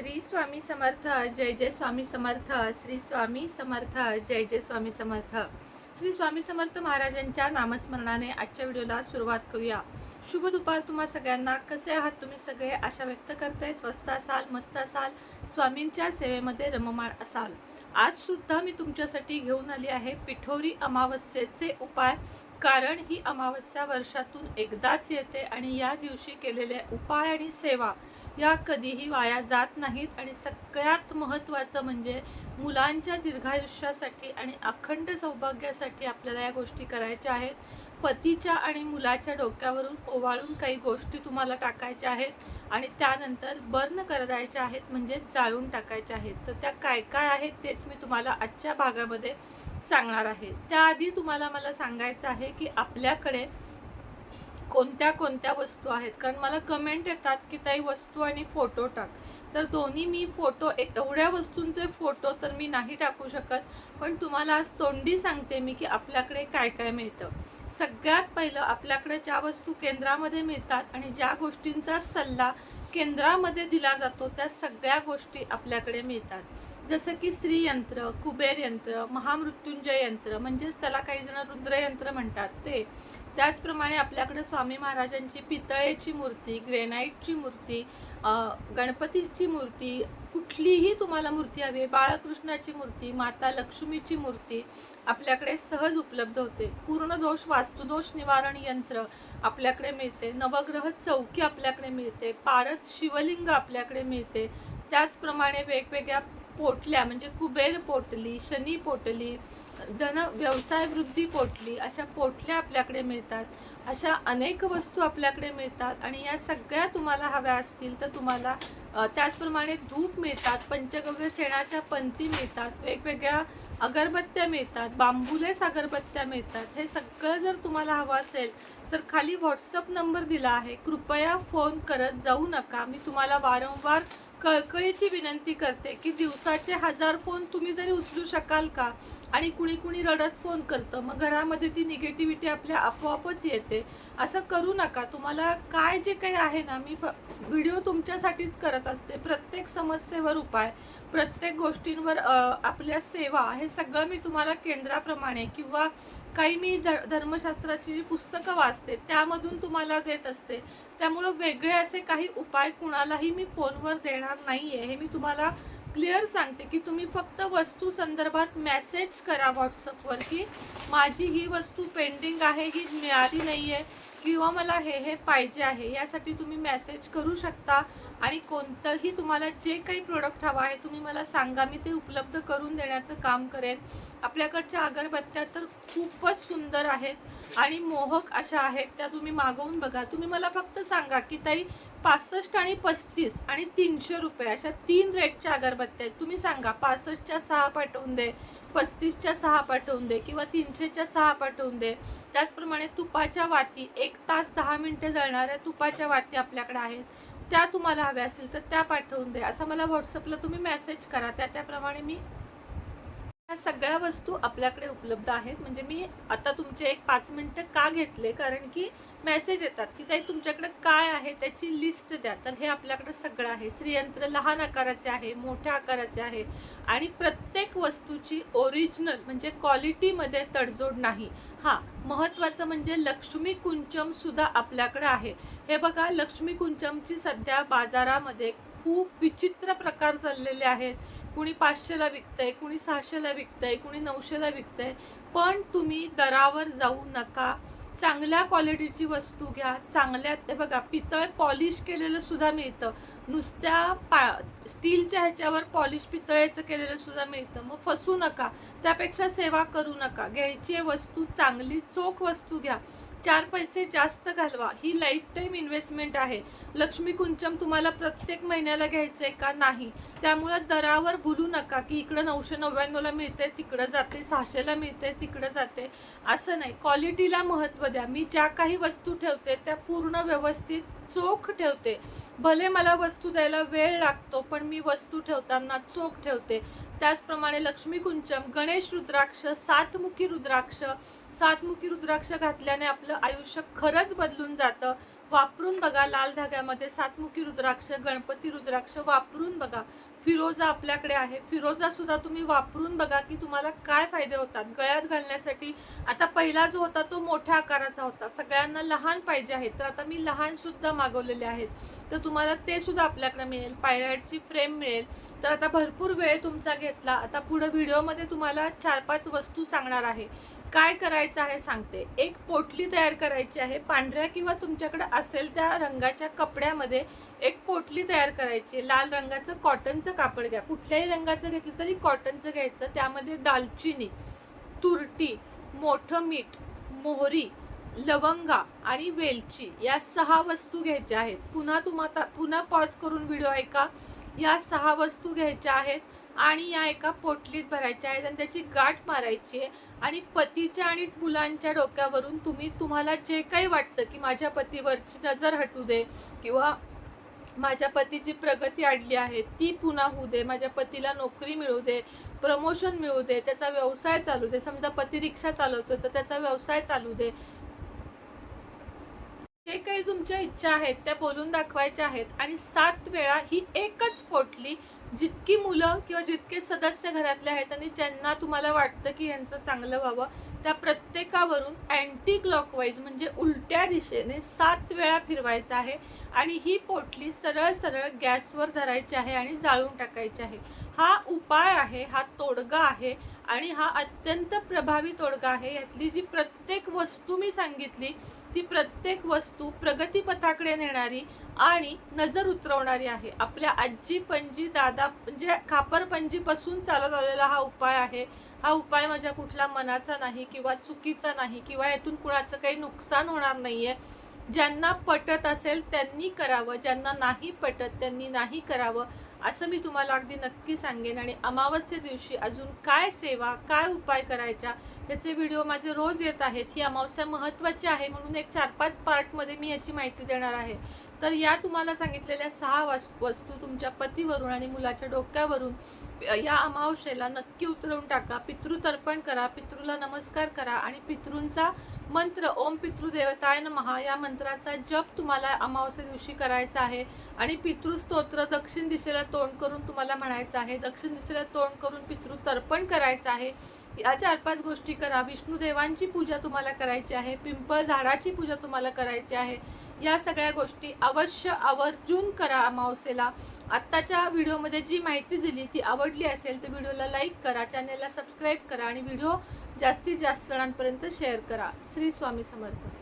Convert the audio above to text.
श्री स्वामी समर्थ जय जय स्वामी समर्थ श्री स्वामी समर्थ जय जय स्वामी समर्थ. श्री स्वामी समर्थ महाराजांच्या नामस्मरणाने आजच्या व्हिडिओला सुरुवात करूया. शुभ दुपार तुम्हा सगळ्यांना. कसे आहात तुम्ही सगळे? आशा व्यक्त करते. स्वस्त असाल मस्त असाल स्वामींच्या सेवेमध्ये रममाण असाल. आज सुद्धा मी तुमच्यासाठी घेऊन आली आहे पिठोरी अमावस्येचे उपाय. कारण ही अमावस्या वर्षातून एकदाच येते आणि या दिवशी केलेले उपाय आणि सेवा या कधीही वाया जात नाहीत आणि सगळ्यात महत्त्वाचं म्हणजे मुलांच्या दीर्घायुष्यासाठी आणि अखंड सौभाग्यासाठी आपल्याला या गोष्टी करायच्या आहेत. पतीच्या आणि मुलाच्या डोक्यावरून ओवाळून काही गोष्टी तुम्हाला टाकायच्या आहेत आणि त्यानंतर बर्न करायच्या आहेत म्हणजे जाळून टाकायच्या आहेत. तर त्या काय काय आहेत तेच मी तुम्हाला आजच्या भागामध्ये सांगणार आहे. त्याआधी तुम्हाला मला सांगायचं आहे की आपल्याकडे कोणत्या कोणत्या वस्तू आहेत? कारण मला कमेंट येतात की ताई वस्तू आणि फोटो टाक. तर दोन्ही मी फोटो एक एवढ्या वस्तूंचे फोटो तर मी नाही टाकू शकत. पण तुम्हाला आज तोंडी सांगते मी की आपल्याकडे काय काय मिळतं. सगळ्यात पहिलं आपल्याकडे ज्या वस्तू केंद्रामध्ये मिळतात आणि ज्या गोष्टींचा सल्ला केंद्रामध्ये दिला जातो त्या सगळ्या गोष्टी आपल्याकडे मिळतात. जसं की स्त्री यंत्र कुबेर यंत्र महामृत्युंजय यंत्र म्हणजेच त्याला काही जण रुद्रयंत्र म्हणतात ते. त्याचप्रमाणे आपल्याकडे स्वामी महाराजांची पितळेची मूर्ती ग्रेनाईटची मूर्ती गणपतीची मूर्ती कुठलीही तुम्हाला मूर्ती हवी बाळकृष्णाची मूर्ती माता लक्ष्मीची मूर्ती आपल्याकडे सहज उपलब्ध होते. पूर्ण दोष वास्तुदोष निवारण यंत्र आपल्याकडे मिळते. नवग्रह चौकी आपल्याकडे मिळते. पारद शिवलिंग आपल्याकडे मिळते. त्याचप्रमाणे वेगवेगळ्या पोटल्या म्हणजे कुबेर पोटली शनी पोटली जन व्यवसाय वृद्धी पोटली अशा पोटल्या आपल्याकडे मिळतात. अशा अनेक वस्तू आपल्याकडे मिळतात आणि या सगळ्या तुम्हाला हव्या असतील तर तुम्हाला त्याचप्रमाणे धूप मिळतात पंचगव्य शेणाच्या पंथी मिळतात वेगवेगळ्या अगरबत्त्या मिळतात बांबुलेस अगरबत्त्या मिळतात. हे सगळं जर तुम्हाला हवं असेल तर खाली व्हॉट्सअप नंबर दिला आहे. कृपया फोन करत जाऊ नका. मी तुम्हाला वारंवार कळकळीची विनंती करते की दिवसाचे हजार फोन तुम्ही जरी उचलू शकाल का आणि कुणी कुणी रडत फोन करतं मग घरामध्ये ती निगेटिव्हिटी आपल्या आपोआपच येते. असं करू नका. तुम्हाला काय जे काही आहे ना मी व्हिडिओ तुमच्यासाठीच करत असते. प्रत्येक समस्येवर उपाय प्रत्येक गोष्टींवर आपल्या सेवा हे सगळं मी तुम्हाला केंद्राप्रमाणे किंवा काही मी धर धर्मशास्त्राची जी पुस्तकं वाचते त्यामधून तुम्हाला देत असते. त्यामुळं वेगळे असे काही उपाय कुणालाही मी फोनवर देणार नाही आहे हे मी तुम्हाला क्लिअर सांगते की तुम्ही फक्त वस्तू संदर्भात मेसेज करा व्हॉट्सअपवर की माझी ही वस्तू पेंडिंग आहे ही मिळाली नाही आहे किंवा मला हे हे पाहिजे आहे यासाठी तुम्ही मेसेज करू शकता. आणि कोणतंही तुम्हाला जे काही प्रोडक्ट हवं आहे तुम्ही मला सांगा. मी ते उपलब्ध करून देण्याचं काम करेन. आपल्याकडच्या अगरबत्त्या तर खूपच सुंदर आहेत आणि मोहक अशा आहेत. त्या तुम्ही मागवून बघा. तुम्ही मला फक्त सांगा की ताई पासष्ट आणि पस्तीस आणि तीनशे रुपये अशा तीन रेटच्या अगरबत्त्या आहेत. तुम्ही सांगा पासष्टच्या सहा पाठवून दे. पस्तीसच्या सहा पाठवून दे किंवा तीनशेच्या सहा पाठवून दे. त्याचप्रमाणे तुपाच्या वाती एक तास दहा मिनटं जळणाऱ्या तुपाच्या वाती आपल्याकडे आहेत. त्या तुम्हाला हव्या असतील तर त्या पाठवून दे. असं मला व्हॉट्सअपला तुम्ही मेसेज करा. त्या त्याप्रमाणे मी ह्या सगळ्या वस्तू आपल्याकडे उपलब्ध आहेत. म्हणजे मी आता तुमचे एक पाच मिनटं का घेतले? कारण की मेसेज येतात की ताई तुमच्याकडे काय आहे त्याची लिस्ट द्या. तर हे आपल्याकडे सगळं आहे. श्रीयंत्र लहान आकाराचे आहे मोठ्या आकाराचे आहे. आणि प्रत्येक वस्तूची ओरिजिनल म्हणजे क्वालिटीमध्ये तडजोड नाही. हा महत्त्वाचं म्हणजे लक्ष्मी कुंचमसुद्धा आपल्याकडे आहे. हे बघा लक्ष्मी कुंचमची सध्या बाजारामध्ये खूप विचित्र प्रकार चाललेले आहेत. कुणी पाचशेला विकतंय कुणी सहाशेला विकतंय कुणी नऊशेला विकतंय. पण तुम्ही दरावर जाऊ नका. चांगल्या क्वालिटीची वस्तू घ्या. चांगल्या हे बघा पितळ पॉलिश केलेलं सुद्धा मिळतं. नुसत्या पा स्टीलच्या ह्याच्यावर पॉलिश पितळेचं केलेलं सुद्धा मिळतं. मग फसू नका. त्यापेक्षा सेवा करू नका. घ्यायची वस्तू चांगली चोख वस्तू घ्या. चार पैसे जास्त घालवा. ही लाईफ टाईम इन्व्हेस्टमेंट आहे. लक्ष्मी कुंचम तुम्हाला प्रत्येक महिन्याला घ्यायचं आहे का नाही? त्यामुळं दरावर भुलू नका की इकडं नऊशे नव्याण्णवला मिळते तिकडं जाते सहाशेला मिळते तिकडं जाते. असं नाही. क्वालिटीला महत्त्व द्या. मी ज्या काही वस्तू ठेवते त्या पूर्ण व्यवस्थित चोख ठेवते. भले मला वस्तू द्यायला वेळ लागतो पण मी वस्तू ठेवताना चोख ठेवते. त्याचप्रमाणे लक्ष्मी कुंचम गणेश रुद्राक्ष सातमुखी रुद्राक्ष सातमुखी रुद्राक्ष घातल्याने आपलं आयुष्य खरंच बदलून जातं. वापरून बघा लाल धाग्यामध्ये सातमुखी रुद्राक्ष गणपती रुद्राक्ष वापरून बघा. फिरोजा आपल्याकडे आहे. फिरोजा सुद्धा तुम्ही वापरून बघा की तुम्हाला काय फायदे होतात. गळ्यात घालण्यासाठी आता पहिला जो होता तो मोठ्या आकाराचा होता. सगळ्यांना लहान पाहिजे आहेत तर आता मी लहान सुद्धा मागवलेले आहेत. तर तुम्हाला ते सुद्धा आपल्याकडे मिळेल. पायलटची फ्रेम मिळेल. तर आता भरपूर वेळ तुमचा घेतला. आता पुढे व्हिडिओमध्ये तुम्हाला चार पाच वस्तू सांगणार आहे. काय करायचं आहे सांगते. एक पोटली तयार करायची आहे. पांढऱ्या किंवा तुमच्याकडे असेल त्या रंगाच्या कपड्यामध्ये एक पोटली तयार करायची लाल रंगाचं कॉटनचं कापड घ्या. कुठल्याही रंगाचं घेतलं तरी कॉटनचं घ्यायचं. त्यामध्ये दालचिनी तुरटी मोठं मीठ मोहरी लवंगा आणि वेलची या सहा वस्तू घ्यायच्या आहेत. पुन्हा तुम्हाला पुन्हा पॉज करून व्हिडिओ ऐका. या सहा वस्तू घ्यायच्या आहेत. आणि या एका पोटलीत भरायच्या आहेत आणि त्याची गाठ मारायची आहे. आणि पतीच्या आणि मुलांच्या डोक्यावरून तुम्ही तुम्हाला जे काही वाटतं की माझ्या पतीवरची नजर हटू दे किंवा माझ्या पतीची प्रगती आडली आहे ती पुन्हा होऊ दे माझ्या पतीला नोकरी मिळू दे प्रमोशन मिळू दे त्याचा व्यवसाय चालू दे. समजा पती रिक्षा चालवतो तर त्याचा व्यवसाय चालू दे. जे काही तुमच्या इच्छा आहेत त्या बोलून दाखवायच्या आहेत. आणि सात वेळा ही एकच पोटली जितकी मुलं किंवा जितके सदस्य घरातले आहेत आणि ज्यांना तुम्हाला वाटतं की यांचं चांगलं व्हावं त्या प्रत्येकावरून अँटी क्लॉकवाईज म्हणजे उलट्या दिशेने सात वेळा फिरवायचं आहे आणि ही पोटली सरळ सरळ गॅसवर धरायची आहे आणि जाळून टाकायची आहे. हा उपाय आहे हा तोडगा आहे आणि हा अत्यंत प्रभावी तोडगा आहे. यातली जी प्रत्येक वस्तू मी सांगितली ती प्रत्येक वस्तू प्रगतीपथाकडे नेणारी आणि नजर उतरवणारी आहे. आपल्या आजी पणजी दादा म्हणजे खापरपंजीपासून चालत आलेला हा उपाय आहे. हा उपाय माझ्या कुठला मनाचा नाही किंवा चुकीचा नाही किंवा यातून कुणाचं काही नुकसान होणार नाही आहे ज्यांना पटत असेल त्यांनी करावं ज्यांना नाही पटत त्यांनी नाही करावं. असं मी तुम्हाला अगदी नक्की सांगेन. आणि अमावस्ये दिवशी अजून काय सेवा काय उपाय करायच्या याचे व्हिडिओ माझे रोज येत आहेत. ही अमावस्या महत्त्वाची आहे म्हणून एक चार पाच पार्टमध्ये मी याची माहिती देणार आहे. तर या तुम्हाला सांगितलेल्या सहा वास वस्तू तुमच्या पतीवरून आणि मुलाच्या डोक्यावरून या अमावस्येला नक्की उतरवून टाका. पितृतर्पण करा पितृला नमस्कार करा आणि पितृंचा मंत्र ओम पितृदेवताय नमहा या मंत्राचा जप तुम्हाला अमावस्या दिवशी करायचा आहे. आणि पितृस्तोत्र दक्षिण दिशेला तोंड करून तुम्हाला म्हणायचं आहे. दक्षिण दिशेला तोंड करून पितृ तर्पण करायचं आहे. या चार पाच गोष्टी करा. विष्णुदेवांची पूजा तुम्हाला करायची आहे पिंपळ झाडाची पूजा तुम्हाला करायची आहे. या सगळ्या गोष्टी अवश्य आवर्जून करा अमावसेला आत्ताच्या व्हिडिओमध्ये जी माहिती दिली ती आवडली असेल तर व्हिडिओला लाईक करा चॅनेलला सबस्क्राईब करा आणि व्हिडिओ जास्तीत जास्त जणांपर्यंत शेअर करा. श्री स्वामी समर्थ.